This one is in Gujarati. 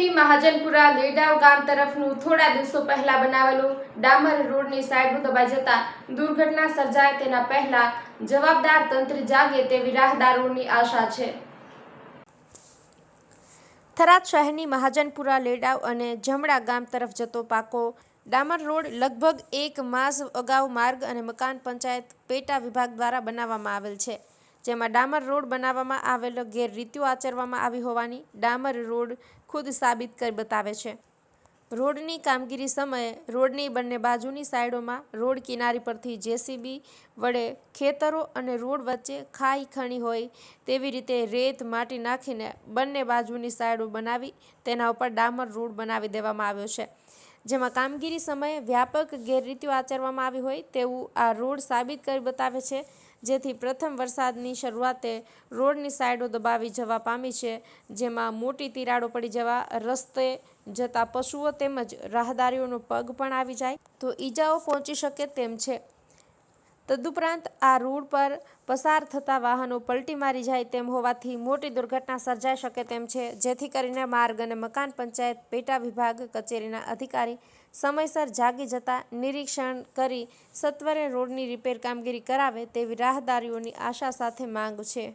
આજથી મહાજનપુરા લેડાવ ગામ તરફનું થોડા દિવસો પહેલા બનાવેલું ડામર રોડની સાઈડનું દબાઈ જતા દુર્ઘટના સર્જાય તેના પહેલા જવાબદાર તંત્ર જાગે તેવી રાહદારોની આશા છે. થરાદ શહેરની મહાજનપુરા લેડાવ અને જમણા ગામ તરફ જતો પાકો ડામર રોડ લગભગ એક માસ અગાઉ માર્ગ અને મકાન પંચાયત પેટા વિભાગ દ્વારા બનાવવામાં આવેલ છે. જેમાં ડામર રોડ બનાવવામાં આવેલો ગેરરીતિઓ આચરવામાં આવી હોવાની ડામર રોડ ખુદ સાબિત કરી બતાવે છે. રોડની કામગીરી સમયે રોડની બંને બાજુની સાઈડોમાં રોડ કિનારી પરથી જેસીબી વડે ખેતરો અને રોડ વચ્ચે ખાઈ ખણી હોય તેવી રીતે રેત માટી નાખીને બંને બાજુની સાઈડો બનાવી તેના ઉપર ડામર રોડ બનાવી દેવામાં આવ્યો છે. જેમાં કામગીરી સમયે વ્યાપક ગેરરીતિઓ આચરવામાં આવી હોય તેવું આ રોડ સાબિત કરી બતાવે છે. જેથી પ્રથમ વરસાદની શરૂઆતે રોડની સાઈડો દબાવી જવા પામી છે, જેમાં મોટી તિરાડો પડી જવા રસ્તે જતા પશુઓ તેમજ રાહદારીઓનો પગ પણ આવી જાય. તો ઈજાઓ પહોંચી શકે તેમ છે. તદુપરાંત આ રોડ પર પસાર થતા વાહનો પલટી મારી જાય તેમ હોવાથી મોટી દુર્ઘટના સર્જાઈ શકે તેમ છે. જેથી કરીને માર્ગ અને મકાન પંચાયત, પેટા વિભાગ, કચેરીના અધિકારી સમયસર જાગી જતા નિરીક્ષણ કરી સત્વરે રોડની રિપેર કામગીરી કરાવે તેવી રાહદારીઓની આશા સાથે માંગ છે.